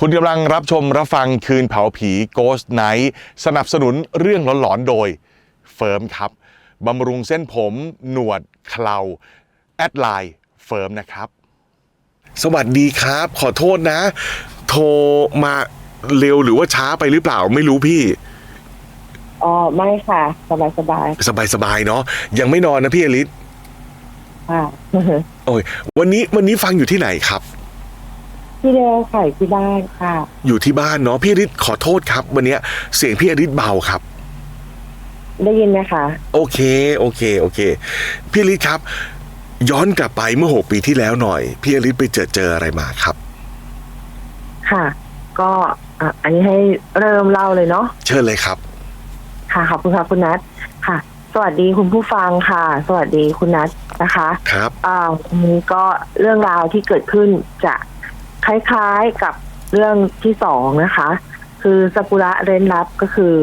คุณกำลังรับชมรับฟังคืนเผาผี Ghost Night สนับสนุนเรื่องหลอนๆโดยเฟิร์มครับบำรุงเส้นผม หนวดเคราแอดไลน์เฟิร์มนะครับ สวัสดีครับ ขอโทษนะ โทรมาเร็วหรือว่าช้าไปหรือเปล่าไม่รู้พี่ อ๋อไม่ค่ะ สบายสบายสบายๆเนาะยังไม่นอนนะพี่อลิศๆค่ะ โอ้ยวันนี้วันนี้ฟังอยู่ที่ไหนครับ ที่เดิมค่ะอยู่ที่บ้านค่ะ อยู่ที่บ้านเนาะพี่อลิศขอโทษครับ วันเนี้ยเสียงพี่อลิศเบาครับ ได้ยินไหมคะโอเค โอเค โอเค พี่อลิศครับ ย้อนกลับไปเมื่อหกปีที่แล้วหน่อย พี่อลิศไปเจอเจออะไรมาครับ ค่ะ ก็อะอันนี้ให้เริ่มเล่าเลยเนาะ เชิญเลยครับ ค่ะขอบคุณค่ะคุณนัทค่ะ สวัสดีคุณผู้ฟังค่ะ สวัสดีคุณนัทนะคะครับ อ่าวันนี้ก็เรื่องราวที่เกิดขึ้นจะ คล้ายๆกับเรื่องที่สองนะคะ คือสกุระเร้นลับก็คือ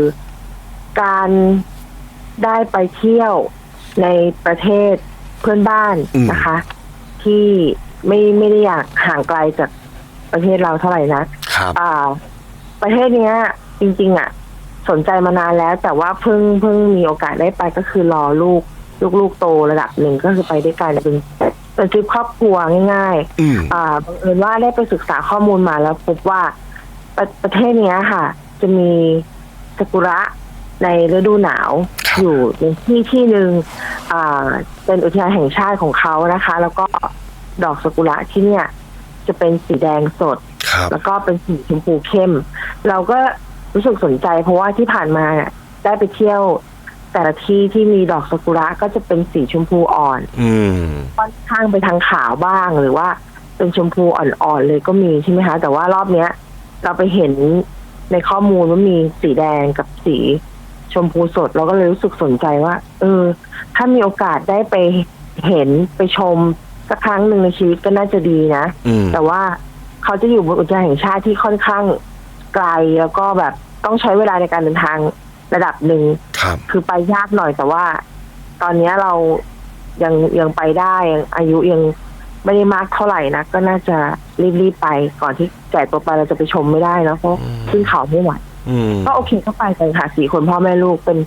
การได้ไปเที่ยวในประเทศเพื่อนบ้านอืมนะคะ ที่ไม่ไม่ได้อยากห่างไกลจากประเทศเราเท่าไหร่นะครับอ่า ประเทศเนี้ย จริง ๆ อะ สนใจมานานแล้ว แต่ว่าเพิ่งเพิ่งมีโอกาสได้ไปก็คือรอลูก ลูกลูกโตระดับหนึ่งก็คือไปด้วยกันเป็น เป็นทริปครอบครัวง่ายอืม ๆอ่าบังเอิญว่าได้ไปศึกษาข้อมูลมาแล้วพบว่าประประเทศเนี้ยค่ะ จะมีซากุระในฤดูหนาว ครับ อยู่ในที่ที่หนึ่งอ่าเป็นอุทยานแห่งชาติของเขานะคะ แล้วก็ดอกซากุระที่เนี่ย จะเป็นสีแดงสด ครับ แล้วก็เป็นสีชมพูเข้ม เราก็รู้สึกสนใจเพราะว่าที่ผ่านมาเนี่ยได้ไปเที่ยว แต่ละที่ที่มีดอกซากุระก็จะเป็นสีชมพูอ่อนอืมค่อนข้างไปทางขาวบ้างหรือว่าเป็นชมพูอ่อนๆเลยก็มีใช่ไหมคะ แต่ว่ารอบเนี้ย เราไปเห็นในข้อมูลว่ามีสีแดงกับสีชมพูสดเราก็เลยรู้สึกสนใจว่า เออ ถ้ามีโอกาสได้ไปเห็นไปชมสักครั้งหนึ่งในชีวิตก็น่าจะดีนะ อืมแต่ว่าเขาจะอยู่บนอุทยานแห่งชาติที่ค่อนข้างไกลแล้วก็แบบต้องใช้เวลาในการเดินทาง ระดับหนึ่งครับ คือไปยากหน่อยแต่ว่า ตอนเนี้ยเรายังยังไปได้ยังอายุยังไม่ได้มากเท่าไหร่นะก็น่าจะรีบๆไปก่อนที่แก่ตัวไปเราจะไปชมไม่ได้เนอะเพราะขึ้นเขาไม่ไหว อืมก็โอเคก็ไปกันค่ะสี่คนพ่อแม่ลูกเป็น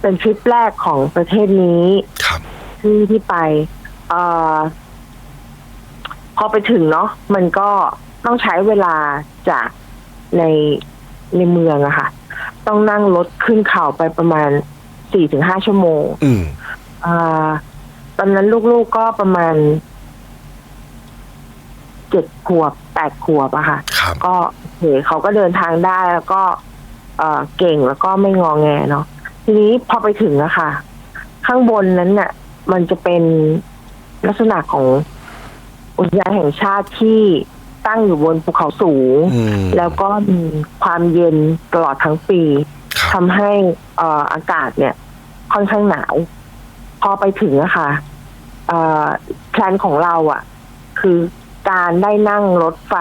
เป็นทริปแรกของประเทศนี้ครับ ที่ที่ไป เอ่อพอไปถึงเนาะมันก็ต้องใช้เวลาจากในในเมืองอะค่ะ ต้องนั่งรถขึ้นเขาไปประมาณสี่ถึงห้าชั่วโมงอืมอ่าตอนนั้นลูกๆก็ประมาณเจ็ดขวบแปดขวบอะค่ะ ครับ ก็โอเคเขาก็เดินทางได้แล้วก็ เอ่อเก่งแล้วก็ไม่งอแงเนาะทีนี้พอไปถึงอะค่ะ ข้างบนนั้นน่ะ มันจะเป็นลักษณะของอุทยานแห่งชาติที่ ตั้งอยู่บนภูเขาสูงอืมแล้วก็มีความเย็นตลอดทั้งปีครับทำให้เอ่ออากาศเนี่ย ค่อนข้างหนาว พอไปถึงอะค่ะเอ่อแพลนของเราอะคือการได้นั่งรถไฟ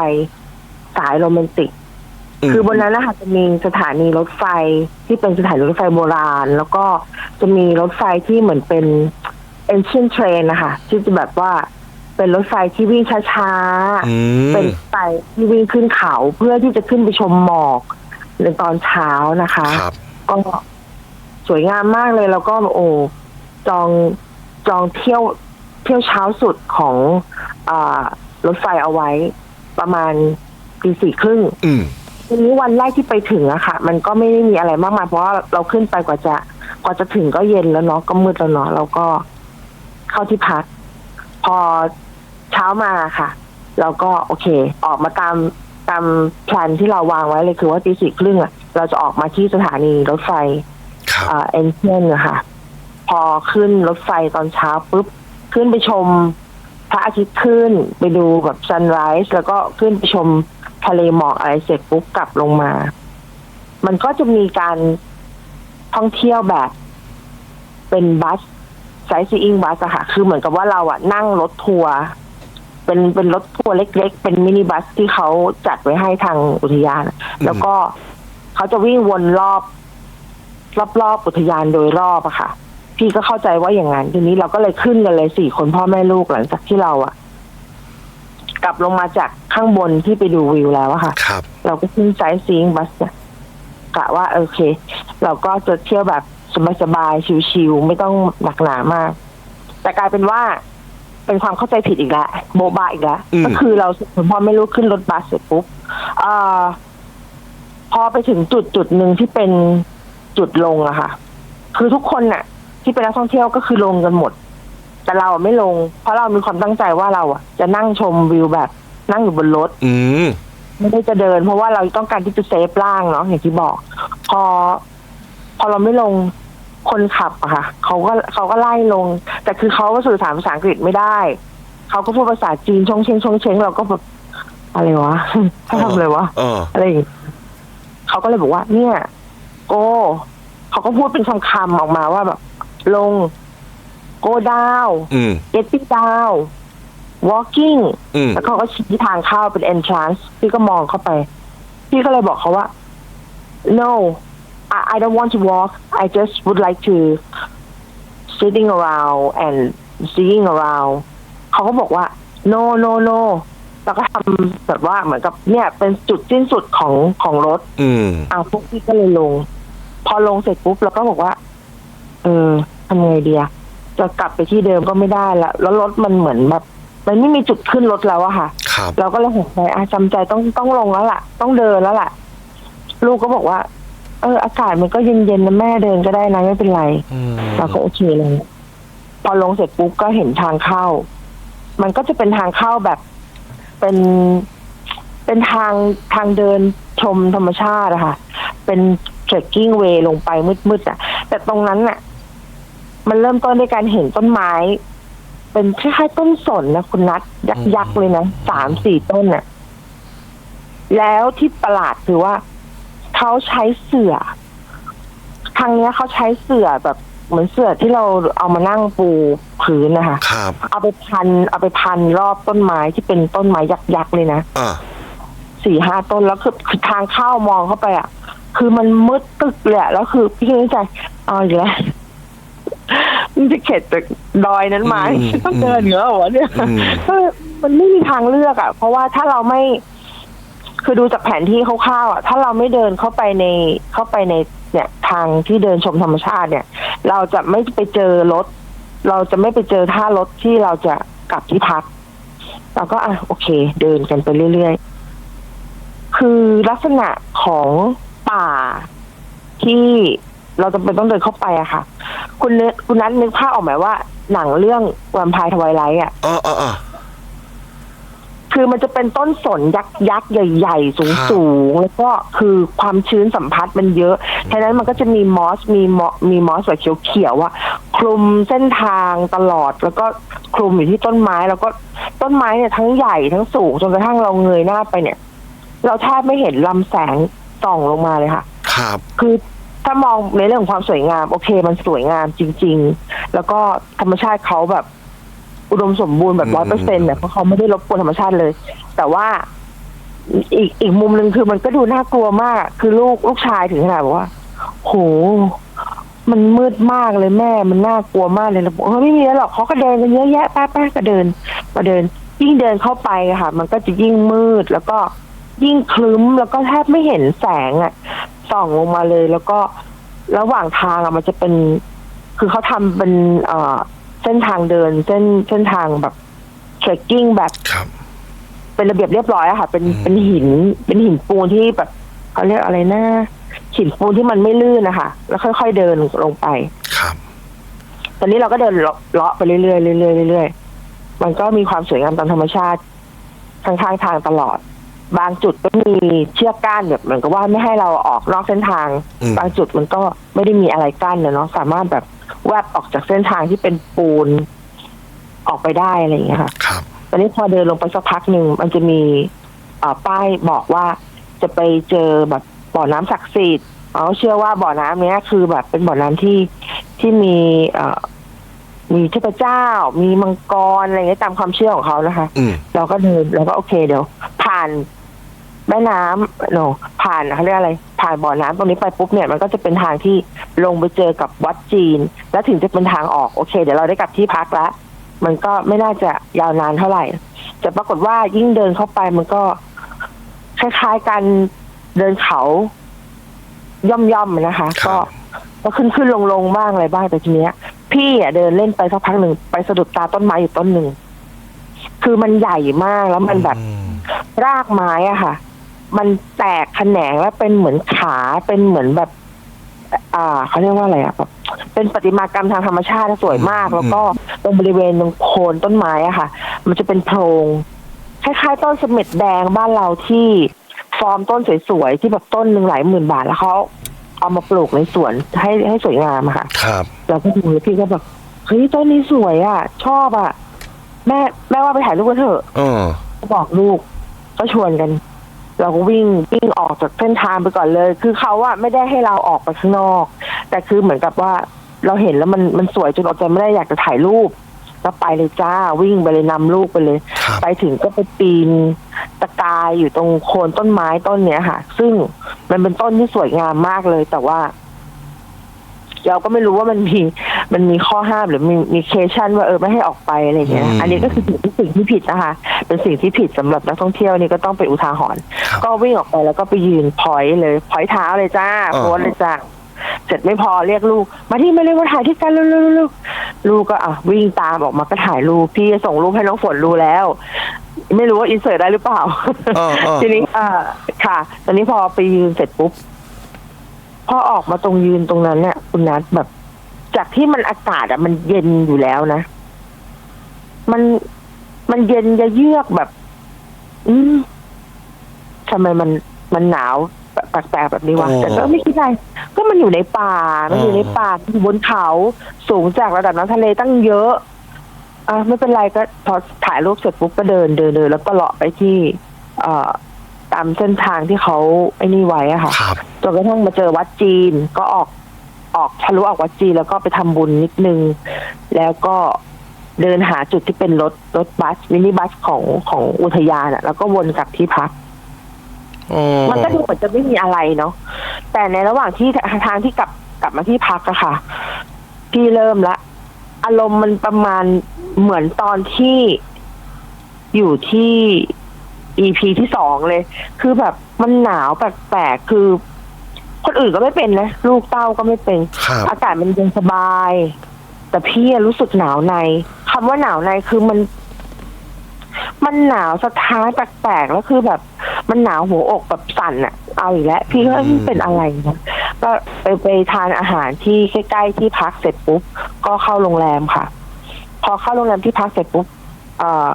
สายโรแมนติก คือบนนั้นนะคะจะมีสถานีรถไฟที่เป็นสถานีรถไฟโบราณ แล้วก็จะมีรถไฟที่เหมือนเป็น ancient train นะคะที่จะแบบว่า เป็นรถไฟที่วิ่งช้าอืมๆเป็นรถไฟที่วิ่งขึ้นเขาเพื่อที่จะขึ้นไปชมหมอกในตอนเช้านะคะ ครับ ก็สวยงามมากเลยแล้วก็โอ้จองจองเที่ยวเที่ยวเช้าสุดของอารถไฟเอาไว้ ประมาณตีสี่ครึ่งอืม ทีนี้วันแรกที่ไปถึงอะค่ะ มันก็ไม่ได้มีอะไรมากมายเพราะว่าเราขึ้นไปกว่าจะกว่าจะถึงก็เย็นแล้วเนาะก็มืดแล้วเนาะเราก็เข้าที่พัก พอ เช้ามาค่ะ เราก็โอเค ออกมาตามตามแผนที่เราวางไว้เลยคือว่าตีสี่ครึ่งอะเราจะออกมาที่สถานีรถไฟครับอ่าเอ็นเทียนอะค่ะ พอขึ้นรถไฟตอนเช้าปุ๊บ ขึ้นไปชมพระอาทิตย์ขึ้นไปดูแบบซันไรส์แล้วก็ขึ้นไปชมทะเลหมอกอะไรเสร็จปุ๊บกลับลงมา มันก็จะมีการท่องเที่ยวแบบ เป็นบัสไซซีอิงบัสอะค่ะ คือเหมือนกับว่าเราอะนั่งรถทัวร์ เป็นเป็นรถทัวร์เล็ก ๆ เป็นมินิบัสที่เขาจัดไว้ให้ทางอุทยาน แล้วก็เขาจะวิ่งวนรอบ รอบๆอุทยานโดยรอบอะค่ะ พี่ก็เข้าใจว่าอย่างนั้นทีนี้เราก็เลยขึ้นกันเลยสี่คนพ่อแม่ลูกหลังจากที่เราอะกลับลงมาจากข้างบนที่ไปดูวิวแล้วอะค่ะครับ เราก็ขึ้นไซต์ซีงบัสเนี่ยกะว่าโอเค เราก็จะเที่ยวแบบสบายๆชิวๆไม่ต้องหนักหนามาก แต่กลายเป็นว่า เป็นความเข้าใจผิดอีกแล้วโบบาอีกแล้วอืมก็คือเราพอไม่รู้ขึ้นรถบัสเสร็จปุ๊บเอ่อพอไปถึงจุดจุดหนึ่งที่เป็นจุดลงอะค่ะ คือทุกคนน่ะ ที่เป็นนักท่องเที่ยวก็คือลงกันหมด แต่เราอะไม่ลง เพราะเรามีความตั้งใจว่าเราอะจะนั่งชมวิวแบบ นั่งอยู่บนรถ อืมไม่ได้จะเดิน เพราะว่าเราต้องการที่จะเซฟร่างเนาะอย่างที่บอก พอ พอเราไม่ลง คนขับอะค่ะเขาก็เขาก็ไล่ลง แต่คือเขาก็สื่อสารภาษาอังกฤษไม่ได้ เขาก็พูดภาษาจีนชงเชงชงเชงเราก็แบบอะไรวะเขาทำอะไรวะเอออะไรอย่างงี้เขาก็เลยบอกว่า เนี่ย โกเขาก็พูดเป็นคำๆออกมาว่าแบบ ลง โกดาวอืม getting down walking อืมแล้วเขาก็ชี้ทางเข้าเป็น entrance พี่ก็มองเข้าไป พี่ก็เลยบอกเขาว่า no I, I don't want to walk I just would like to sitting around and seeing around เขาก็บอกว่า no no no แล้วก็ทำแบบว่าเหมือนกับเนี่ย เป็นจุดสิ้นสุดของของรถ อืมอ่าพวกพี่ก็เลยลง พอลงเสร็จปุ๊บเราก็บอกว่า เออทำไงดีอะจะกลับไปที่เดิมก็ไม่ได้ละแล้วรถมันเหมือนแบบมันไม่มีจุดขึ้นรถแล้วอะค่ะ ครับ เราก็เลยหกใจอาจำใจต้องต้องลงแล้วล่ะ ต้องเดินแล้วล่ะ ลูกก็บอกว่า เอออากาศมันก็เย็นๆนะแม่เดินก็ได้นะไม่เป็นไรอืมเราก็โอเคเลยพอลงเสร็จปุ๊บก็เห็นทางเข้า มันก็จะเป็นทางเข้าแบบเป็นเป็นทางทางเดินชมธรรมชาติอะค่ะ เป็น trekking way ลงไปมืดๆอะแต่ตรงนั้นน่ะมันเริ่มต้นด้วยการเห็นต้นไม้ เป็นคล้ายๆต้นสนนะคุณนัทยักษ์ยักษ์เลยนะสามสี่ต้นน่ะแล้วที่ประหลาดคือว่า เขาใช้เสื่อครั้งเนี้ยเขาใช้เสื่อแบบเหมือนเสื่อที่เราเอามานั่งปูพื้นนะคะครับ เอาไปพันเอาไปพันรอบต้นไม้ที่เป็นต้นไม้ยักษ์ๆเลยนะอ่าสี่ห้าต้นแล้วคือคือทางเข้ามองเข้าไปอะ คือมันมืดตึกเลยอะแล้วคือพี่คิดในใจเอาอีกแล้วมันจะเข็ดจากดอยนั้นไหมอืมต้องเดินเหรอวะเนี่ยอืมก็มันไม่มีทางเลือกอะ เพราะว่าถ้าเราไม่ คือดูจากแผนที่คร่าวๆอะถ้าเราไม่เดินเข้าไปในเข้าไปในเนี่ยทางที่เดินชมธรรมชาติเนี่ย เราจะไม่ไปเจอรถ เราจะไม่ไปเจอท่ารถที่เราจะกลับที่พักเราก็อะโอเค เดินกันไปเรื่อยๆ คือลักษณะของป่าที่เราจะเป็นต้องเดินเข้าไปอะค่ะ คุณคุณนั้นนึกภาพออกไหมว่า หนังเรื่องวมไพร์ทวายไลท์อะอ่าอ่าอ่า คือมันจะเป็นต้นสนยักษ์ยักษ์ใหญ่ๆ สูงครับสูงแล้วก็คือความชื้นสัมผัสมันเยอะฉะนั้นมันก็จะมีมอสมีมอมีมอสแบบเขียวๆว่าคลุมเส้นทางตลอดแล้วก็คลุมอยู่ที่ต้นไม้แล้วก็ต้นไม้เนี่ยทั้งใหญ่ทั้งสูงจนกระทั่งเราเงยหน้าไปเนี่ย เราแทบไม่เห็นลำแสงส่องลงมาเลยค่ะ ครับ คือถ้ามองในเรื่องของความสวยงาม โอเค มันสวยงามจริง ๆ แล้วก็ธรรมชาติเขาแบบ อุดมสมบูรณ์แบบอืร้อยเปอร์เซ็นต์มเนี่ยเพราะเขาไม่ได้รบกวนธรรมชาติเลย แต่ว่าอีกอีกมุมหนึ่งคือมันก็ดูน่ากลัวมาก คือลูกลูกชายถึงขนาดบอกว่า โห มันมืดมากเลยแม่ มันน่ากลัวมากเลยเราบอกเออไม่มีแล้วหรอกเขาก็เดินกันเยอะแยะแป๊ะๆก็เดินมาเดิน ยิ่งเดินเข้าไปอะค่ะ มันก็จะยิ่งมืดแล้วก็ยิ่งคลึ้มแล้วก็แทบไม่เห็นแสงอะส่องลงมาเลย แล้วก็ระหว่างทางอะมันจะเป็น คือเขาทำเป็นเอ่อ เส้นทางเดิน เส้นเส้นทางแบบเทรคกิ้งแบบครับ เป็นระเบียบเรียบร้อยอะค่ะ เป็นอืมเป็นหิน เป็นหินปูนที่แบบเขาเรียกอะไรนะหินปูนที่มันไม่ลื่นนะคะแล้วค่อย ๆ เดินลงไป ครับ ตอนนี้เราก็เดินเลาะเลาะไปเรื่อยๆเรื่อยๆเรื่อยๆมันก็มีความสวยงามตามธรรมชาติข้างๆทางตลอด บางจุดก็มีเชือกกั้นแบบเหมือนกับว่าไม่ให้เราออกนอกเส้นทาง อืม บางจุดมันก็ไม่ได้มีอะไรกั้นนะเนาะสามารถแบบแวบออกจากเส้นทางที่เป็นปูนออกไปได้อะไรอย่างเงี้ยค่ะ ครับ ตอนนี้พอเดินลงไปสักพักหนึ่งมันจะมีเอ่อป้ายบอกว่าจะไปเจอแบบบ่อน้ำศักดิ์สิทธิ์เขาเชื่อว่าบ่อน้ำเนี้ยคือแบบเป็นบ่อน้ำที่ที่มีเอ่อมีเทพเจ้า มีมังกรอะไรเงี้ยตามความเชื่อของเขานะคะ อืม เราก็เดินเราก็โอเคเดี๋ยว ผ่าน แม่น้ำโนผ่านเขาเรียกอะไร ผ่านบ่อน้ำตรงนี้ไปปุ๊บเนี่ยมันก็จะเป็นทางที่ลงไปเจอกับวัดจีน แล้วถึงจะเป็นทางออกโอเค เดี๋ยวเราได้กลับที่พักแล้วมันก็ไม่น่าจะยาวนานเท่าไหร่พแต่ปรากฏว่ายิ่งเดินเข้าไปมันก็คล้ายๆกันเดินเขาย่อมๆนะคะครัก็บก็ขึ้นขึ้นลงลงบ้างอะไรบ้างแต่ทีเนี้ย พี่อะเดินเล่นไปสักพักหนึ่งไปสะดุดตาต้นไม้อยู่ต้นหนึ่งคือมันใหญ่มากแล้วมันแบบอืมรากไม้อะค่ะ มันแตกแขนงแล้วเป็นเหมือนขาเป็นเหมือนแบบ อ่าเขาเรียกว่าอะไรอะแบบเป็นประติมากรรมทางธรรมชาติสวยมาก แล้วก็ตรงบริเวณตรงโคนต้นไม้อะค่ะ มันจะเป็นโพรงคล้ายๆ ต้นเสม็ดแดงบ้านเราที่ฟอร์มต้นสวยๆที่แบบต้นหนึ่งหลายหมื่นบาทแล้วเขาเอามาปลูกในสวนให้ให้สวยงามอะค่ะ ครับเราก็ดูแล้วพี่ก็แบบเฮ้ยต้นนี้สวยอะ ชอบอะ แม่แม่ว่าไปถ่ายรูปกันเถอะ เออก็บอกลูก ก็ชวนกัน เราก็วิ่งวิ่งออกจากเส้นทางไปก่อนเลย คือเขาอะไม่ได้ให้เราออกไปข้างนอก แต่คือเหมือนกับว่าเราเห็นแล้วมันมันสวยจนอดใจไม่ได้อยากจะถ่ายรูปก็ไปเลยจ้าวิ่งไปเลยนำลูกไปเลยครับไปถึงก็ไปปีนตะกายอยู่ตรงโคนต้นไม้ต้นเนี้ยค่ะ ซึ่งมันเป็นต้นที่สวยงามมากเลย แต่ว่า เราก็ไม่รู้ว่ามันมีมันมีข้อห้ามหรือมีมีเคชั่นว่าเออไม่ให้ออกไปอะไรเงี้ยอืมอันนี้ก็คือสิ่งที่สิ่งที่ผิดนะคะ เป็นสิ่งที่ผิดสำหรับนักท่องเที่ยวนี่ก็ต้องเป็นอุทาหรณ์ครับก็วิ่งออกไปแล้วก็ไปยืนพอยต์เลยพอยต์เท้าเลยจ้าอ่าโพสเลยจ้าเสร็จไม่พอเรียกลูก มาที่มาเร็วมาถ่ายที่กันเร็วๆๆๆลูกก็อะวิ่งตามออกมาก็ถ่ายรูปพี่จะส่งรูปให้น้องฝนรู้แล้ว ไม่รู้ว่าอินเสิร์ตได้หรือเปล่าเออเออทีนี้อ่าค่ะ ตอนนี้พอไปยืนเสร็จปุ๊บ พอออกมาตรงยืนตรงนั้นเนี่ยคุณนัทแบบ จากที่มันอากาศอะมันเย็นอยู่แล้วนะ มันมันเย็นจะเยือกแบบ อืมทำไมมันมันหนาวแปลกๆแบบนี้วะอ๋อแต่ก็ไม่คิดอะไรก็มันอยู่ในป่า มันอยู่ในป่าอยู่บนเขา สูงจากระดับน้ำทะเลตั้งเยอะ อะไม่เป็นไรก็พอถ่ายรูปเสร็จปุ๊บก็เดินเดินเดินแล้วก็เลาะไปที่ เอ่อ ตามเส้นทางที่เขาไอ้นี่ไว้อะค่ะครับ จนกระทั่งมาเจอวัดจีน ก็ออกออกทะลุออกวัดจีนแล้วก็ไปทำบุญนิดนึง แล้วก็เดินหาจุดที่เป็นรถรถบัสมินิบัสของของอุทยานอะแล้วก็วนกลับที่พักอ๋อมันก็ดูเหมือนจะไม่มีอะไรเนาะแต่ในระหว่างที่ทางที่กลับกลับมาที่พักอะค่ะ พี่เริ่มละ อารมณ์มันประมาณเหมือนตอนที่อยู่ที่ EP ที่สองเลย คือแบบมันหนาวแปลกๆ คือ คนอื่นก็ไม่เป็นนะ ลูกเต้าก็ไม่เป็น ครับอากาศมันเย็นสบาย แต่พี่อะรู้สึกหนาวในคำว่าหนาวในคือมัน มันหนาวสะท้านแปลกๆแล้วคือแบบ มันหนาวหัวอกแบบสั่นอะเอาอีกแล้วพี่ก็เอ้ยมันเป็นอะไรนะก็ไปไปทานอาหารที่ใกล้ๆที่พักเสร็จปุ๊บก็เข้าโรงแรมค่ะ พอเข้าโรงแรมที่พักเสร็จปุ๊บเอ่อ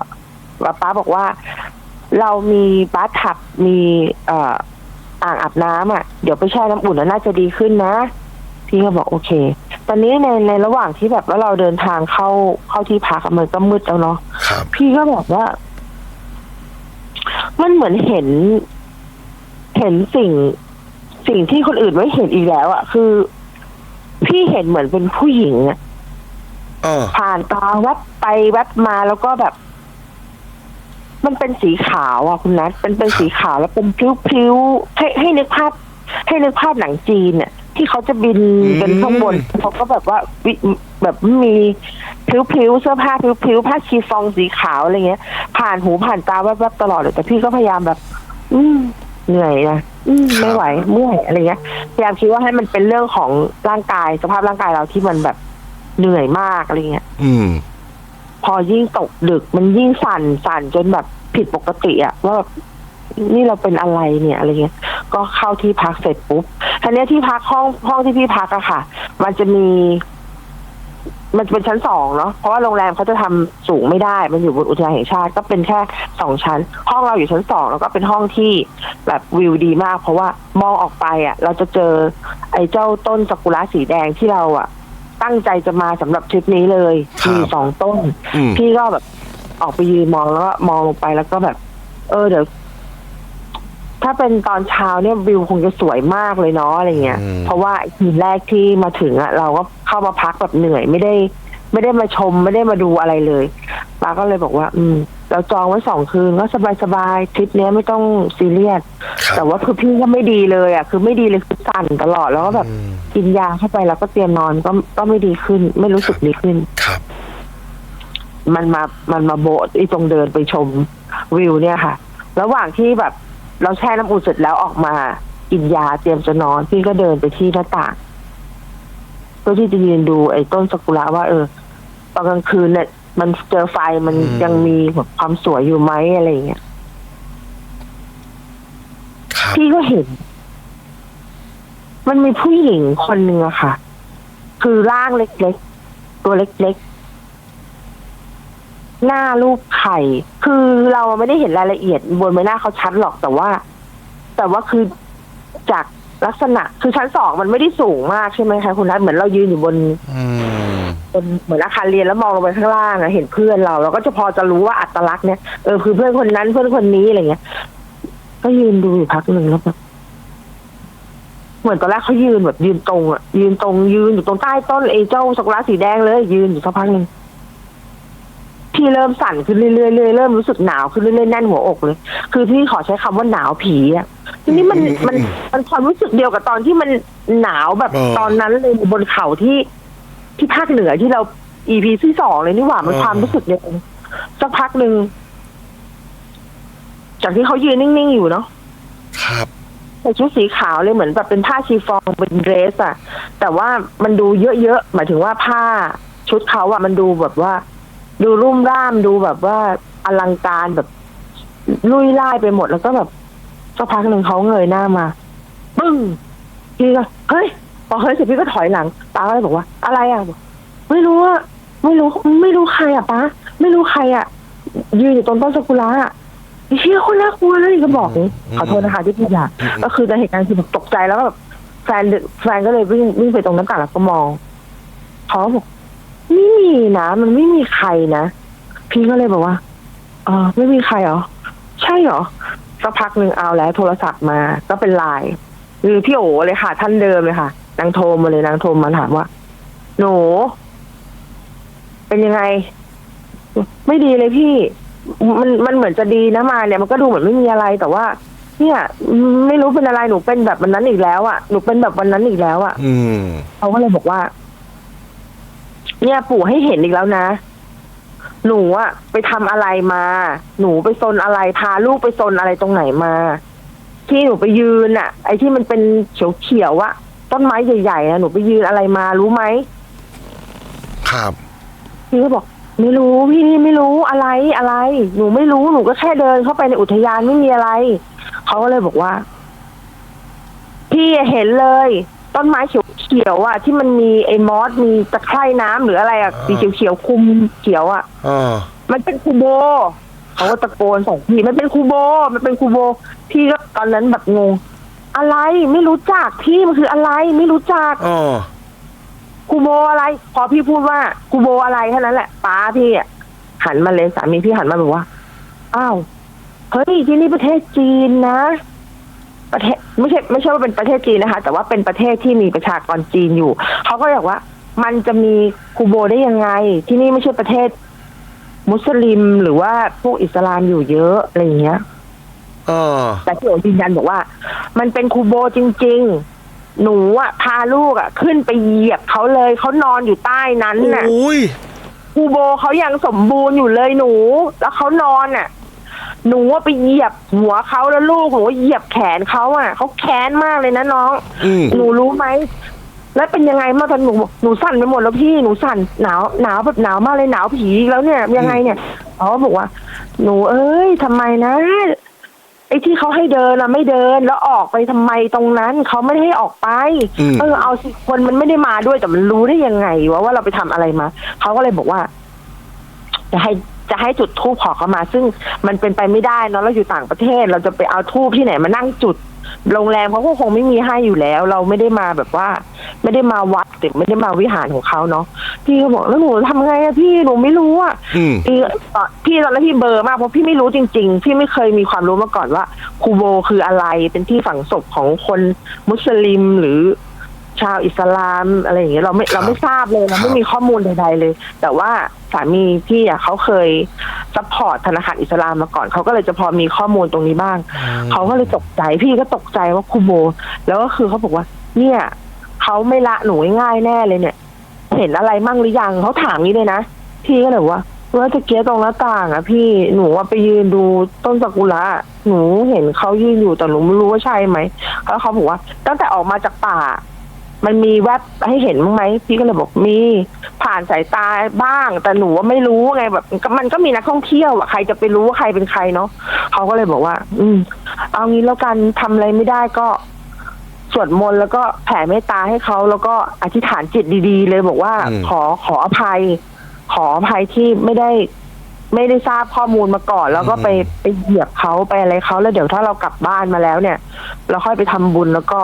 ป้าบอกว่า เรามีบาร์ทับมีเอ่ออ่างอาบน้ำอะเดี๋ยวไปแช่น้ำอุ่นแล้วน่าจะดีขึ้นนะ พี่ก็บอกโอเค ตอนนี้ในในระหว่างที่แบบว่าเราเดินทางเข้าเข้าที่พักอะมันก็มืดแล้วเนาะครับ พี่ก็บอกว่า มันเหมือนเห็น เห็นสิ่ง สิ่งที่คนอื่นไม่เห็นอีกแล้วอะคือ พี่เห็นเหมือนเป็นผู้หญิงอะเออผ่านตาแวบไปแวบมาแล้วก็แบบ มันเป็นสีขาวอะคุณนัทเป็นเป็นสีขาวแล้วเป็นพลิ้วๆให้ให้นึกภาพ ให้นึกภาพหนังจีนเนี่ยที่เขาจะบินอืมกันข้างบนเขาก็แบบว่าวิแบบมีพลิ้วๆเสื้อผ้าพลิ้วๆผ้าชีฟองสีขาวอะไรเงี้ย ผ่านหูผ่านตาแวบๆตลอดเลยแต่พี่ก็พยายามแบบ อืมเหนื่อยนะอืมไม่ไหวเมื่อยอะไรเงี้ยพยายามคิดว่าให้มันเป็นเรื่องของร่างกายสภาพร่างกายเราที่มันแบบเหนื่อยมากอะไรเงี้ย อืม พอยิ่งตกดึกมันยิ่งสั่นสั่นจนแบบผิดปกติอะว่าแบบนี่เราเป็นอะไรเนี่ยอะไรเงี้ย ก็เข้าที่พักเสร็จปุ๊บทีนี้ยที่พักห้องห้องที่พี่พักอะค่ะ มันจะมี มันจะเป็นชั้นสองเนาะเพราะว่าโรงแรมเขาจะทำสูงไม่ได้ มันอยู่บนอุทยานแห่งชาติ ก็เป็นแค่สองชั้น ห้องเราอยู่ชั้นสองแล้วก็เป็นห้องที่แบบวิวดีมาก เพราะว่ามองออกไปอะเราจะเจอ ไอ้เจ้าต้นซากุระสีแดงที่เราอะ ตั้งใจจะมาสำหรับทริปนี้เลยครับมีสองต้น อืม พี่ก็แบบออกไปยืนมองแล้วก็มองลงไปแล้วก็แบบ เออเดี๋ยว ถ้าเป็นตอนเช้าเนี่ยวิวคงจะสวยมากเลยเนาะอะไรเงี้ย อืม เพราะว่าคืนแรกที่มาถึงอะเราก็เข้ามาพักแบบเหนื่อย ไม่ได้ ไม่ได้มาชม ไม่ได้มาดูอะไรเลยป้าก็เลยบอกว่า อืม เราจองไว้สองคืนก็สบายๆทริปเนี้ยไม่ต้องซีเรียสครับแต่ว่าคือพี่ก็ไม่ดีเลยอะคือไม่ดีเลยคือสั่นตลอดแล้วก็แบบอืมกินยาเข้าไปแล้วก็เตรียมนอนก็ก็ไม่ดีขึ้น ไม่รู้สึกดีขึ้นครับ มันมามันมาโบะไอ้ตรงเดินไปชมวิวเนี่ยค่ะ ระหว่างที่แบบ เราแช่น้ำอุ่นเสร็จแล้วออกมา กินยาเตรียมจะนอน พี่ก็เดินไปที่หน้าต่างเพื่อที่จะยืนดูไอ้ต้นซากุระว่า เออตอนกลางคืนเนี่ย มันเจอไฟมันอืมยังมีแบบความสวยอยู่ไหมอะไรอย่างเงี้ยครับพี่ก็เห็น มันมีผู้หญิงคนหนึ่งอะค่ะ คือร่างเล็กๆ ตัวเล็กๆ หน้ารูปไข่ คือเราไม่ได้เห็นรายละเอียด บนใบหน้าเขาชัดหรอกแต่ว่า แต่ว่าคือจากลักษณะ คือชั้นสองมันไม่ได้สูงมากใช่ไหมคะคุณนัทเหมือนเรายืนอยู่บน อืมบนเหมือนอาคารเรียนแล้วมองลงไปข้างล่างอะเห็นเพื่อนเราเราก็จะพอจะรู้ว่าอัตลักษณ์เนี่ยเออคือเพื่อนคนนั้นเพื่อนคนนี้อะไรเงี้ย ก็ยืนดูอยู่พักหนึ่งแล้วแบบเหมือนตอนแรกเขายืนแบบยืนตรงอะยืนตรงยืนอยู่ตรงใต้ต้นไอ้เจ้าสักุระสีแดงเลย ยืนอยู่สักพักหนึ่งพี่เริ่มสั่นขึ้นเรื่อยๆเรื่อยๆเริ่มรู้สึกหนาวขึ้นเรื่อยๆแน่นหัวอกเลย คือพี่ขอใช้คำว่าหนาวผีอะทีนี้มันมันมันความรู้สึกเดียวกับตอนที่มันหนาวแบบเออตอนนั้นเลยบนเขาที่ ที่ภาคเหนือที่เรา EP ที่สองเลยนี่หว่ามันเออ ความรู้สึกเดียวกันสักพักหนึ่งจากที่เขายืนนิ่ง ๆ อยู่เนาะครับ ใส่ชุดสีขาวเลยเหมือนแบบเป็นผ้าชีฟองเป็นเดรสอะแต่ว่ามันดูเยอะๆหมายถึงว่าผ้าชุดเขาอะมันดูแบบว่า ดูรุ่มร่ามดูแบบว่าอลังการแบบลุยไล่ไปหมดแล้วก็แบบสักพักหนึ่งเขาเงยหน้ามาปึ้งพี่ก็เฮ้ย พอเฮ้ยเสร็จพี่ก็ถอยหลังตาก็เลยบอกว่า อะไรอะบอกไม่รู้อะไม่รู้ไม่รู้ใครอะป้าไม่รู้ใครอะยืนอยู่ตรงต้นซากุระอะเชี่ยคนน่ากลัวเลยก็บอกนี้ขอโทษนะคะที่พี่อยากก็คือในเหตุการณ์คือแบบตกใจแล้วก็แบบแฟนแฟนก็เลยวิ่งวิ่งไปตรงหน้าต่างแล้วก็มองเขาบอกไม่มีนะมันไม่มีใครนะพี่ก็เลยบอกว่าเออไม่มีใครเหรอใช่เหรอสักพักหนึ่งเอาแล้ว โทรศัพท์มา ก็เป็นไลน์คือพี่โอเลยค่ะ ท่านเดิมเลยค่ะ นางโทรมาเลยนางโทรมาถามว่า หนู เป็นยังไง ไม่ดีเลยพี่ มันมันเหมือนจะดีนะมาเนี่ยมันก็ดูเหมือนไม่มีอะไรแต่ว่า เนี่ยอืมไม่รู้เป็นอะไรหนูเป็นแบบวันนั้นอีกแล้วอะ่ะหนูเป็นแบบวันนั้นอีกแล้วอะ่ะอืมเขาก็เลยบอกว่า เนี่ยปู่ให้เห็นอีกแล้วนะหนูอะไปทำอะไรมา หนูไปซนอะไรพาลูกไปซนอะไรตรงไหนมา ที่หนูไปยืนอะไอ้ที่มันเป็นเขียวๆอะ ต้นไม้ใหญ่ๆอะหนูไปยืนอะไรมารู้ไหมครับ พี่ก็บอก ไม่รู้พี่ไม่รู้อะไรอะไร หนูไม่รู้หนูก็แค่เดินเข้าไปในอุทยานไม่มีอะไรเขาก็เลยบอกว่า พี่เห็นเลย ต้นไม้เขียวๆอะที่มันมีไอ้มอสมีตะไคร่น้ำหรืออะไรอะสีเขียวๆคุมเขียวอะอ่ามันเป็นคูโบเขาก็ตะโกนส่งพี่มันเป็นคูโบ มันเป็นคูโบ พี่ก็ตอนนั้นแบบงง อะไรไม่รู้จักพี่มันคืออะไรไม่รู้จักอ๋อคูโบอะไร พอพี่พูดว่าคูโบอะไรเท่านั้นแหละป้าพี่อะหันมาเลยสามีพี่หันมาบอกว่าอ้าวเฮ้ยที่นี่ประเทศจีนนะ ประเทศไม่ใช่ไม่ใช่ว่าเป็นประเทศจีนนะคะ แต่ว่าเป็นประเทศที่มีประชากรจีนอยู่เขาก็บอกว่า มันจะมีคูโบได้ยังไง ที่นี่ไม่ใช่ประเทศ มุสลิมหรือว่าพวกอิสลามอยู่เยอะอะไรอย่างเงี้ย อ่าแต่พี่โอยืนยันบอกว่า มันเป็นคูโบจริง ๆ หนูอะพาลูกอะ ขึ้นไปเหยียบเขาเลยเขานอนอยู่ใต้นั้นน่ะ อุ้ยคูโบเขายังสมบูรณ์อยู่เลยหนู แล้วเขานอนอะ หนูว่าไปเหยียบหัวเขาแล้วลูกหนูว่าเหยียบแขนเขาอะเขาแค้นมากเลยนะน้อง อืมหนูรู้ไหม แล้วเป็นยังไงเมื่อตอนหนูบอกหนูสั่นไปหมดแล้วพี่หนูสั่นหนาวหนาวแบบหนาวมากเลยหนาวผีอีกแล้วเนี่ยยังไงเนี่ยเขาบอกว่า หนูเอ้ยทำไมนะ ไอ้ที่เขาให้เดินอะไม่เดินแล้วออกไปทำไมตรงนั้นเขาไม่ได้ให้ออกไปอืม เออเอาสิคนมันไม่ได้มาด้วยแต่มันรู้ได้ยังไงวะว่าเราไปทำอะไรมาเขาก็เลยบอกว่า จะให้จะให้จุดทูบขอเขามา ซึ่งมันเป็นไปไม่ได้เนาะเราอยู่ต่างประเทศ เราจะไปเอาทูบที่ไหนมานั่งจุด โรงแรมเขาก็คงไม่มีให้อยู่แล้ว เราไม่ได้มาแบบว่า ไม่ได้มาวัดแต่ไม่ได้มาวิหารของเขาเนาะพี่ก็บอกแล้วหนูทำไงอะพี่หนูไม่รู้อะอืมพี่ตอนพี่ตอนนั้นพี่เบลอร์มากเพราะพี่ไม่รู้จริง ๆ พี่ไม่เคยมีความรู้มาก่อนว่าคูโบคืออะไรเป็นที่ฝังศพของคนมุสลิมหรือ ชาวอิสลามอะไรอย่างเงี้ยเราไม่ครับเราไม่ทราบเลยเราครัไม่บมีข้อมูลใดๆเลย แต่ว่าสามีพี่อะเขาเคยซัพพอร์ตธนาคารอิสลามมาก่อนเขาก็เลยจะพอมีข้อมูลตรงนี้บ้าง เขาก็เลยตกใจพี่ก็ตกใจว่าคูโบ แล้วก็คือเขาบอกว่า เนี่ยเขาไม่ละหนูง่ายๆแน่เลยเนี่ย เห็นอะไรมั่งหรือยังเขาถามนี้เลยนะพี่ก็เลยบอกว่าว่าตะเกียบตรงหน้าต่างอะพี่หนูว่าไปยืนดูต้นซากุระหนูเห็นเขายืนอยู่แต่หนูไม่รู้ว่าใช่ไหมแล้วเขาบอกว่า ตั้งแต่ออกมาจากป่า มันมีแวบให้เห็นบ้างไหมพี่ก็เลยบอกมีผ่านสายตาบ้าง แต่หนูว่าไม่รู้ไงแบบก็มันก็มีนักท่องเที่ยวอะใครจะไปรู้ว่าใครเป็นใครเนาะเขาก็เลยบอกว่า อืม เอางี้แล้วกันทำอะไรไม่ได้ก็สวดมนต์แล้วก็แผ่เมตตาให้เขาแล้วก็อธิษฐานจิตดีๆ เลยบอกว่าอืมขอขออภัย ขออภัยที่ไม่ได้ไม่ได้ทราบข้อมูลมาก่อน แล้วก็ไปไปเหยียบเขาไปอะไรเขาแล้วเดี๋ยวถ้าเรากลับบ้านมาแล้วเนี่ย เราค่อยไปทำบุญแล้วก็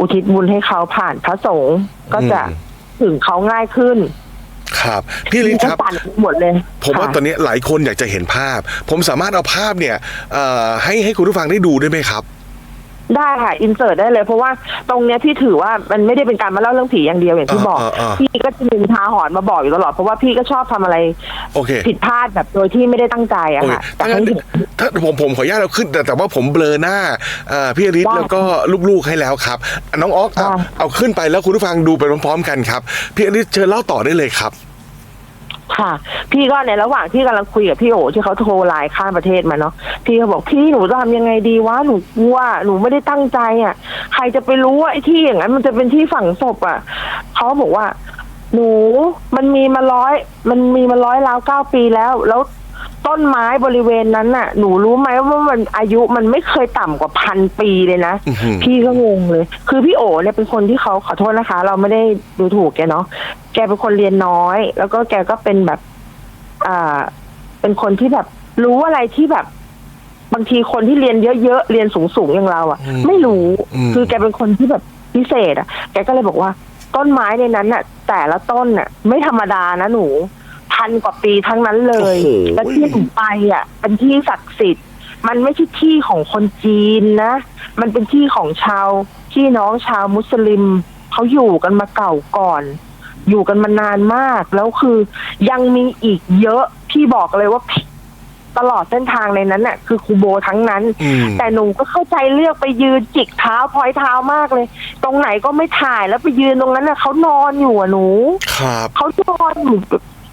อุทิศบุญให้เขาผ่านพระสงฆ์ก็จะอืมถึงเขาง่ายขึ้นครับพี่ลิศครับก็ปั่นหมดเลยผมว่าค่ะตอนนี้หลายคนอยากจะเห็นภาพ ผมสามารถเอาภาพเนี่ยเอ่อให้ให้คุณผู้ฟังได้ดูได้ไหมครับ ได้ค่ะอินเสิร์ตได้เลยเพราะว่าตรงเนี้ยพี่ถือว่ามันไม่ได้เป็นการมาเล่าเรื่องผีอย่างเดียวอย่างที่บอก อ่าอ่าอ่า พี่ก็จะมีทาหอนมาบอกอยู่ตลอดเพราะว่าพี่ก็ชอบทำอะไรโอเค ผิดพลาดแบบโดยที่ไม่ได้ตั้งใจอะโอเคค่ะแต่ถ้างั้นให้ถ้าผมผมขออนุญาตเราขึ้นแต่แต่ว่าผมเบลอหน้าเอ่อพี่อริศได้แล้วก็ลูกๆให้แล้วครับ น้องออกเอาได้ เอาขึ้นไปแล้วคุณผู้ฟังดูไปพร้อมๆกันครับ พี่อริศเชิญเล่าต่อได้เลยครับ ค่ะ พี่ก็ในระหว่างที่กำลังคุยกับพี่โอที่เขาโทรไลน์ข้ามประเทศมาเนาะพี่เขาบอกพี่หนูจะทำยังไงดีวะหนูกลัวหนูไม่ได้ตั้งใจอะ ใครจะไปรู้ว่าไอ้ที่อย่างนั้น มันจะเป็นที่ฝังศพอะเขาบอกว่า หนูมันมีมาร้อย มันมีมาร้อยแล้วเก้าปีแล้ว แล้ว ต้นไม้บริเวณนั้นน่ะ หนูรู้ไหมว่ามันอายุมันไม่เคยต่ำกว่าพันปีเลยนะ อื้อหือ พี่ก็งงเลย คือพี่โอเนี่ยเป็นคนที่เขาขอโทษนะคะ เราไม่ได้ดูถูกแกเนาะ แกเป็นคนเรียนน้อย แล้วก็แกก็เป็นแบบ อ่า เป็นคนที่แบบรู้อะไรที่แบบ บางทีคนที่เรียนเยอะๆ เรียนสูงๆอย่างเราอะ่ะอืมไม่รู้ อืม คือแกเป็นคนที่แบบพิเศษอะ่ะแกก็เลยบอกว่า ต้นไม้ในนั้นน่ะ แต่ละต้นน่ะ ไม่ธรรมดานะหนู พันกว่าปีทั้งนั้นเลยโอ้โหและที่หนูไปอะ เป็นที่ศักดิ์สิทธิ์ มันไม่ใช่ที่ของคนจีนนะ มันเป็นที่ของชาวพี่น้องชาวมุสลิมเขาอยู่กันมาเก่าก่อน อยู่กันมานานมาก แล้วคือยังมีอีกเยอะพี่บอกเลยว่าตลอดเส้นทางในนั้นน่ะ คือคูโบทั้งนั้นอืมแต่หนูก็เข้าใจเลือกไปยืนจิกเท้าพลอยเท้ามากเลย ตรงไหนก็ไม่ถ่ายแล้วไปยืนตรงนั้นน่ะเขานอนอยู่อะหนูครับเขานอนอยู่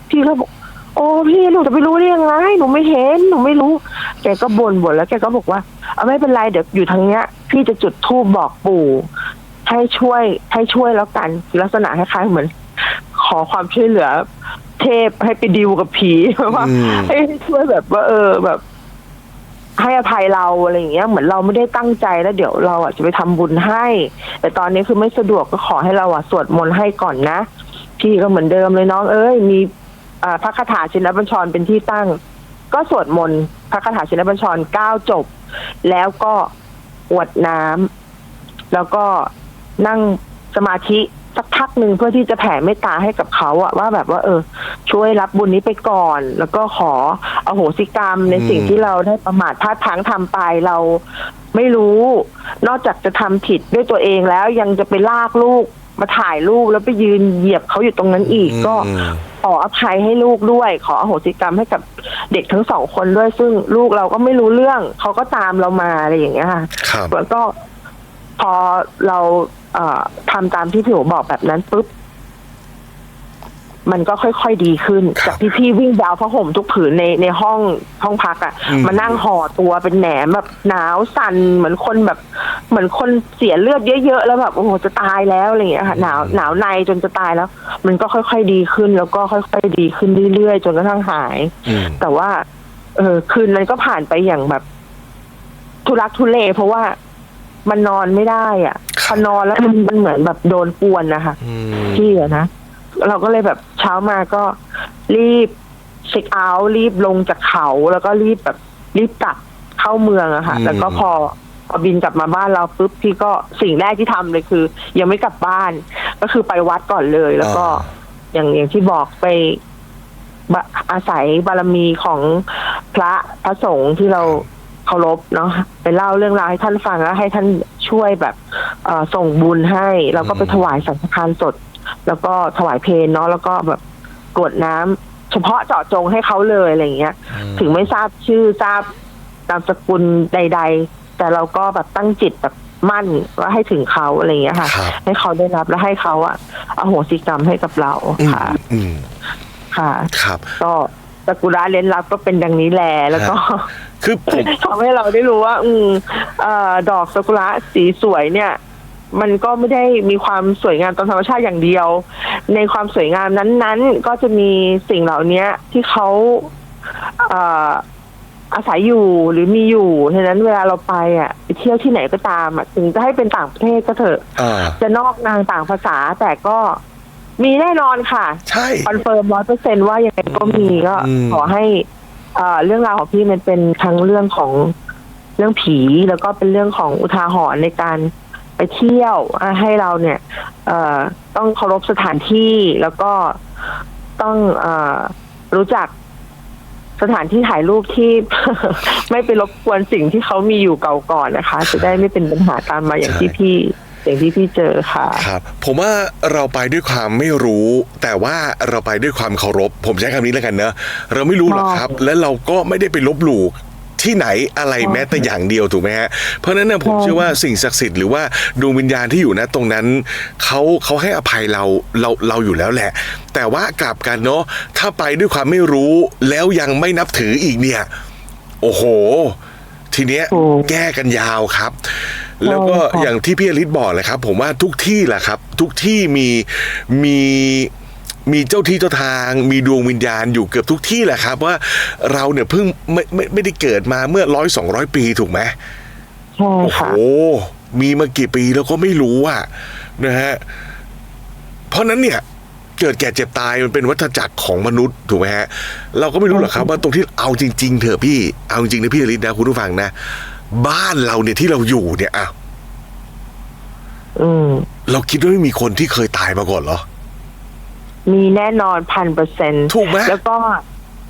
พี่ก็บอกโอ้พี่หนูจะไปรู้ได้ยังไงหนูไม่เห็นหนูไม่รู้ แกก็บ่นบ่นแล้วแกก็บอกว่า เอาไม่เป็นไรเดี๋ยวอยู่ทางเนี้ย พี่จะจุดธูปบอกปู่ให้ช่วยให้ช่วยแล้วกันลักษณะคล้ายๆเหมือน ขอความช่วยเหลือ เทพให้ไปดิวกับผีว่าอืมให้ช่วยแบบว่า เออแบบ ให้อภัยเราอะไรอย่างเงี้ยเหมือนเราไม่ได้ตั้งใจแล้วเดี๋ยวเราอะจะไปทำบุญให้ แต่ตอนนี้คือไม่สะดวกก็ขอให้เราอะสวดมนต์ให้ก่อนนะพี่ก็เหมือนเดิมเลยน้องเอ้ยมีอ่า พระคาถาชินบัญชรเป็นที่ตั้ง ก็สวดมนต์พระคาถาชินบัญชรเก้าจบ แล้วก็อวดน้ำแล้วก็นั่งสมาธิสักพักหนึ่งเพื่อที่จะแผ่เมตตาให้กับเขาอะว่าแบบว่า เออ ช่วยรับบุญนี้ไปก่อน แล้วก็ขออโหสิกรรมในสิ่งอืมที่เราได้ประมาทพลาดพลั้งทำไปเราไม่รู้ นอกจากจะทำผิดด้วยตัวเองแล้วยังจะไปลากลูก มาถ่ายรูปแล้วไปยืนเหยียบเขาอยู่ตรงนั้นอีกก็อืมขออภัยให้ลูกด้วย ขออโหสิกรรมให้กับเด็กทั้งสองคนด้วย ซึ่งลูกเราก็ไม่รู้เรื่อง เขาก็ตามเรามาอะไรอย่างเงี้ยค่ะครับแล้วก็พอเราเอ่อทำตามที่พี่โอบอกแบบนั้นปุ๊บมันก็ค่อย ๆ ดีขึ้นครับจากที่พี่วิ่งยาวผ้าห่มทุกผืนในในห้องห้องพักอะ่ะอืมมานั่งห่อตัวเป็นแหนมแบบหนาวสั่นเหมือนคนแบบ เหมือนคนเสียเลือดเยอะๆแล้วแบบโอ้โหจะตายแล้วอะไรอย่างเงี้ยค่ะหนาวหนาวในจนจะตายแล้ว มันก็ค่อย ๆดีขึ้น แล้วก็ค่อยๆดีขึ้นเรื่อยๆจนกระทั่งหาย อืมแต่ว่า เออคืนนั้นก็ผ่านไปอย่างแบบ ทุรักทุเลเพราะว่ามันนอนไม่ได้อะพอนอนแล้วมันมันเหมือนแบบโดนกวนนะคะ อืมพี่อะนะเราก็เลยแบบเช้ามาก็รีบเช็คเอาท์รีบลงจากเขา แล้วก็รีบแบบรีบกลับเข้าเมืองอะค่ะอืมแล้วก็พอ พอบินกลับมาบ้านเราปุ๊บพี่ก็สิ่งแรกที่ทำเลยคือ ยังไม่กลับบ้าน ก็คือไปวัดก่อนเลย แล้วก็อย่างอย่างที่บอกไปบะอาศัยบารมีของพระพระสงฆ์ที่เราเคารพเนาะไปเล่าเรื่องราวให้ท่านฟังแล้วให้ท่านช่วยแบบเอ่อส่งบุญให้ แล้วก็ไปอืมถวายสังฆทานสด แล้วก็ถวายเพลเนาะแล้วก็แบบกรวดน้ำเฉพาะเจาะจงให้เขาเลยอะไรอย่างเงี้ย ถึงไม่ทราบชื่อทราบนามสกุลใด ๆ แต่เราก็แบบตั้งจิตแบบมั่นว่าให้ถึงเขาอะไรอย่างเงี้ยค่ะ ครับ ให้เขาได้รับและให้เขาอะอโหสิกรรมให้กับเราอืมค่ะ อืมค่ะ ครับ ก็ซากุระเล่นลับก็เป็นดังนี้แหละแล้วก็ คือผม ทำให้เราได้รู้ว่า อืมเอ่อดอกซากุระสีสวยเนี่ย มันก็ไม่ได้มีความสวยงามตามธรรมชาติอย่างเดียว ในความสวยงามนั้น ๆ ก็จะมีสิ่งเหล่านี้ที่เขาเอ่อ อาศัยอยู่หรือมีอยู่ฉะนั้นเวลาเราไปอะไปเที่ยวที่ไหนก็ตามอะถึงจะให้เป็นต่างประเทศก็เถอะอ่า จะนอกนางต่างภาษาแต่ก็มีแน่นอนค่ะใช่ คอนเฟิร์มร้อยเปอร์เซนว่ายังไงก็มีก็อืม ขอให้เอ่อเรื่องราวของพี่มันเป็นทั้งเรื่องของเรื่องผีแล้วก็เป็นเรื่องของอุทาหรณ์ในการไปเที่ยวอะให้เราเนี่ย เอ่อต้องเคารพสถานที่แล้วก็ต้องเอ่อรู้จัก สถานที่ถ่ายรูปที่ ไม่ไปรบกวนสิ่งที่เขามีอยู่เก่าก่อนนะคะ จะได้ไม่เป็นปัญหาตามมาอย่างที่พี่อย่างที่พี่เจอค่ะครับ ผมว่าเราไปด้วยความไม่รู้ แต่ว่าเราไปด้วยความเคารพ ผมใช้คำนี้แล้วกันเนอะเราไม่รู้หรอกครับ และเราก็ไม่ได้ไปลบหลู่ ที่ไหนอะไรใช่แม้แต่อย่างเดียวถูกไหมฮะเพราะฉะนั้นเนี่ยผมใช่เชื่อว่าสิ่งศักดิ์สิทธิ์หรือว่าดวงวิญญาณที่อยู่นะตรงนั้นเขาเขาให้อภัยเราเราเราอยู่แล้วแหละ แต่ว่ากลับกันเนาะถ้าไปด้วยความไม่รู้แล้วยังไม่นับถืออีกเนี่ย โอ้โห ทีเนี้ยถูกแก้กันยาวครับ แล้วก็ใช่ค่ะอย่างที่พี่อลิศบอกเลยครับ ผมว่าทุกที่แหละครับ ทุกที่มีมี มีเจ้าที่เจ้าทางมีดวงวิญญาณอยู่เกือบทุกที่แหละครับ ว่าเราเนี่ยเพิ่งไม่ไม่ไม่ได้เกิดมาเมื่อร้อยสองร้อยปีถูกไหมใช่โอ้โหค่ะมีมากี่ปีแล้วก็ไม่รู้อะนะฮะเพราะนั้นเนี่ยเกิดแก่เจ็บตายมันเป็นวัฏจักรของมนุษย์ถูกไหมฮะ เราก็ไม่รู้หรอกครับว่าตรงที่เอาจริง ๆ เถอะพี่เอาจริงๆนะพี่อลิศนะคุณผู้ฟังนะบ้านเราเนี่ยที่เราอยู่เนี่ยอะอืมเราคิดว่าไม่มีคนที่เคยตายมาก่อนเหรอ มีแน่นอนพันเปอร์เซ็นถูกไหมแล้วก็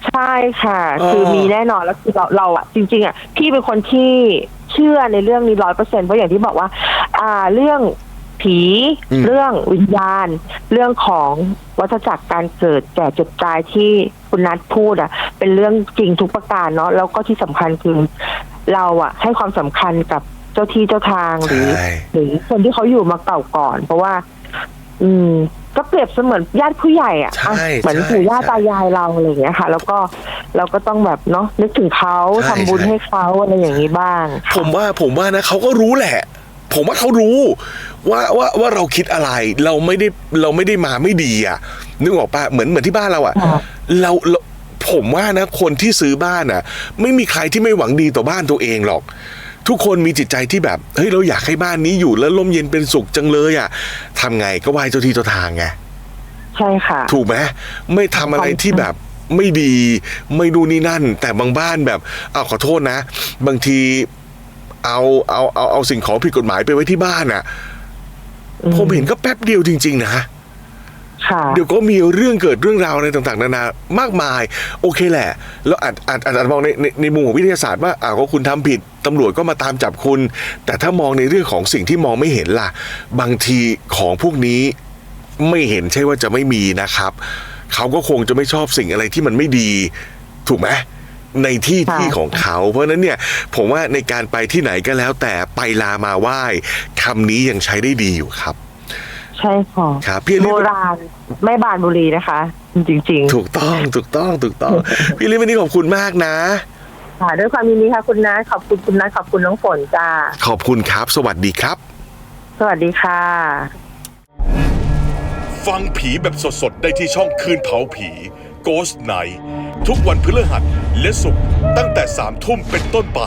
ใช่ค่ะเออคือมีแน่นอนแล้วคือเราเราอะจริง ๆอะพี่เป็นคนที่เชื่อในเรื่องนี้ร้อยเปอร์เซ็นเพราะอย่างที่บอกว่า อ่าเรื่องผีเรื่องวิญญาณ เรื่องของวัฏจักรการเกิดแก่เจ็บตายที่คุณนัทพูดอะเป็นเรื่องจริงทุกประการเนาะแล้วก็ที่สำคัญคือเราอะให้ความสำคัญกับเจ้าที่เจ้าทางหรือใช่หรือคนที่เขาอยู่มาเก่าก่อน เพราะว่า อืม ก็เปรียบเสมือนญาติผู้ใหญ่อะใช่อะเหมือนใช่ปู่ย่าใช่ ตายายเราอะไรอย่างเงี้ยค่ะ แล้วก็เราก็ต้องแบบเนาะนึกถึงเขาใช่ทำบุญใช่ให้เขาอะไรอย่างนี้บ้างผมว่าผมว่านะเขาก็รู้แหละ ผมว่าเขารู้ ว่าว่าว่าเราคิดอะไร เราไม่ได้เราไม่ได้มาไม่ดีอะนึกออกปะเหมือนเหมือนที่บ้านเราอะค่ะ เราเราผมว่านะคนที่ซื้อบ้านอะ ไม่มีใครที่ไม่หวังดีต่อบ้านตัวเองหรอก ทุกคนมีจิตใจที่แบบเฮ้ยเราอยากให้บ้านนี้อยู่แล้วร่มเย็นเป็นสุขจังเลยอะทำไงก็ไหว้เจ้าที่เจ้าทางไงใช่ค่ะ ถูกไหมไม่ทำอะไรที่แบบไม่ดีไม่ดูนนี่นั่น แต่บางบ้านแบบเอาวขอโทษนะ บางทีเอาเอาเอาเอาสิ่งของผิดกฎหมายไปไว้ที่บ้านอะอืมผมเห็นก็แป๊บเดียวจริง ๆ นะ ค่ะ เดี๋ยวก็มีเรื่องเกิดเรื่องราวอะไรต่างๆ นานามากมาย โอเคแหละ แล้วอาจอาจอาจจะมองในในในมุมของวิทยาศาสตร์ว่าอ้าวก็คุณทำผิดตำรวจก็มาตามจับคุณ แต่ถ้ามองในเรื่องของสิ่งที่มองไม่เห็นล่ะ บางทีของพวกนี้ไม่เห็นใช่ว่าจะไม่มีนะครับ เขาก็คงจะไม่ชอบสิ่งอะไรที่มันไม่ดี ถูกไหมในที่ค่ะ ที่ของเขา เพราะฉะนั้นเนี่ยผมว่าในการไปที่ไหนก็แล้วแต่ไปลามาไหว้คำนี้ยังใช้ได้ดีอยู่ครับ ใช่ค่ะครับพี่อลิโบศราณไม่บานบุรีนะคะ จริงถูกต้องถูกต้องถูกต้อง พี่ลิศวันนี้ขอบคุณมากนะๆค่ะด้วยความยินดีค่ะคุณนัทขอบคุณคุณนัทขอบคุณน้องฝนจ้าขอบคุณครับ สวัสดีครับ สวัสดีค่ะ ฟังผีแบบสดๆ ได้ที่ช่องคืนเผาผี Ghost Night ทุกวันพฤหัสและศุกร์ตั้งแต่3ทุ่มเป็นต้นไป